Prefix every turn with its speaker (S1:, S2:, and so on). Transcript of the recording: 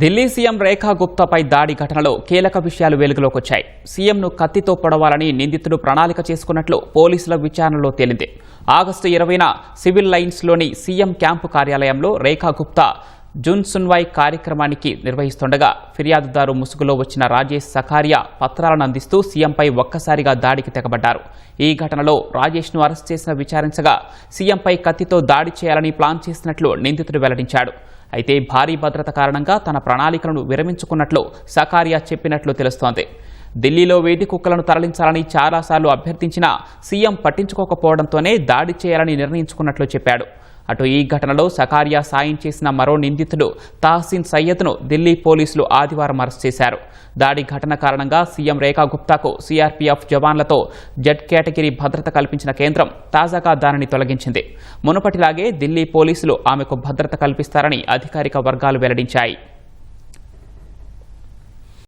S1: Delhi CM రేఖా గుప్తాపై దాడి ఘటనలో కీలక విషయాలు వెలుగులోకి వచ్చాయి సీఎంను కత్తితో పొడవాలని నిందితుడు ప్రణాళిక చేసుకున్నట్లు పోలీసుల విచారణలో తేలింది. ఆగస్టు ఇరవైన సివిల్ లైన్స్లోని సీఎం క్యాంపు కార్యాలయంలో రేఖా గుప్తా జున్ సున్వాయ్ కార్యక్రమానికి నిర్వహిస్తుండగా ఫిర్యాదుదారు ముసుగులో వచ్చిన రాజేష్ సఖారియా పత్రాలను అందిస్తూ సీఎంపై ఒక్కసారిగా దాడికి తెగబడ్డారు. ఈ ఘటనలో రాజేష్ను అరెస్ట్ చేసిన విచారించగా సీఎంపై కత్తితో దాడి చేయాలని ప్లాన్ చేసినట్లు నిందితుడు వెల్లడించాడు. అయితే భారీ భద్రత కారణంగా తన ప్రణాళికలను విరమించుకున్నట్లు సకారియా చెప్పినట్లు తెలుస్తోంది. ఢిల్లీలో వేది కుక్కలను తరలించాలని చాలాసార్లు అభ్యర్థించినా సీఎం పట్టించుకోకపోవడంతోనే దాడి చేయాలని నిర్ణయించుకున్నట్లు చెప్పాడు. అటు ఈ ఘటనలో సకారియా సాయం చేసిన మరో నిందితుడు తాహసీన్ సయ్యద్ను ఢిల్లీ పోలీసులు ఆదివారం అరెస్ట్ చేశారు. దాడి ఘటన కారణంగా సీఎం రేఖా గుప్తాకు సీఆర్పీఎఫ్ జవాన్లతో జెడ్ కేటగిరీ భద్రత కల్పించిన కేంద్రం తాజాగా దానిని తొలగించింది. మునుపటిలాగే ఢిల్లీ పోలీసులు ఆమెకు భద్రత కల్పిస్తారని అధికారిక వర్గాలు వెల్లడించాయి.